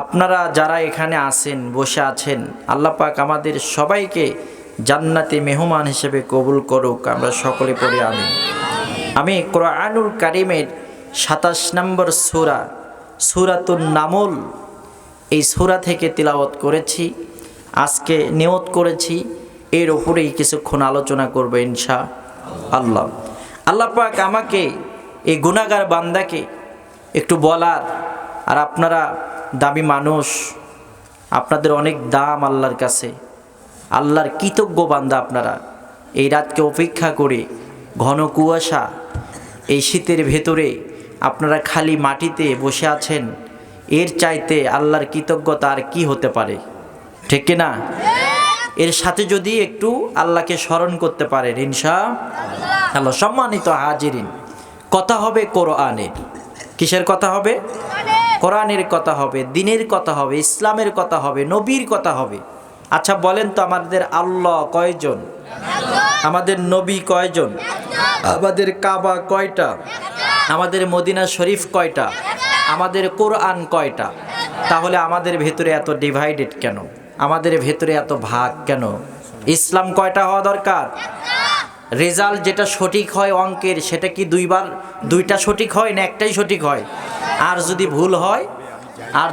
আপনারা যারা এখানে আছেন, বসে আছেন, আল্লাহ পাক আমাদের সবাইকে জান্নাতে মেহমান হিসেবে কবুল করুক, আমরা সকলে পড়ে আমি আমি কোরআনুল কারিমের সাতাশ নম্বর সুরা, সুরাতুন নামল, এই সুরা থেকে তিলাওয়াত করেছি, আজকে নিয়ত করেছি, এর ওপরেই কিছুক্ষণ আলোচনা করব ইনশা আল্লাহ। আল্লাহ পাক আমাকে এই গুণাগার বান্দাকে একটু বলার, আর আপনারা দামি মানুষ, আপনাদের অনেক দাম আল্লাহর কাছে। আল্লাহর কৃতজ্ঞ বান্দা আপনারা। এই রাতকে অপেক্ষা করে ঘন কুয়াশা, এই শীতের ভেতরে আপনারা খালি মাটিতে বসে আছেন, এর চাইতে আল্লাহর কৃতজ্ঞতা আর কি হতে পারে? ঠিক না এর সাথে যদি একটু আল্লাহকে স্মরণ করতে পারেন, ইনশা আল্লাহ। সম্মানিত হাজিরিন, কথা হবে কোরআনের। কিসের কথা হবে? কোরআনের কথা হবে, দিনের কথা হবে, ইসলামের কথা হবে, নবীর কথা হবে। আচ্ছা বলেন তো আমাদের আল্লাহ কয়জন? আমাদের নবী কয়জন? আমাদের কাবা কয়টা? আমাদের মদিনা শরীফ কয়টা? আমাদের কোরআন কয়টা? তাহলে আমাদের ভেতরে এত ডিভাইডেড কেন? আমাদের ভেতরে এত ভাগ কেন? ইসলাম কয়টা হওয়া দরকার? রেজাল্ট যেটা সঠিক হয় অঙ্কের, সেটা কি দুইবার, দুইটা সঠিক হয় না একটাই সঠিক হয়? আর যদি ভুল হয় আর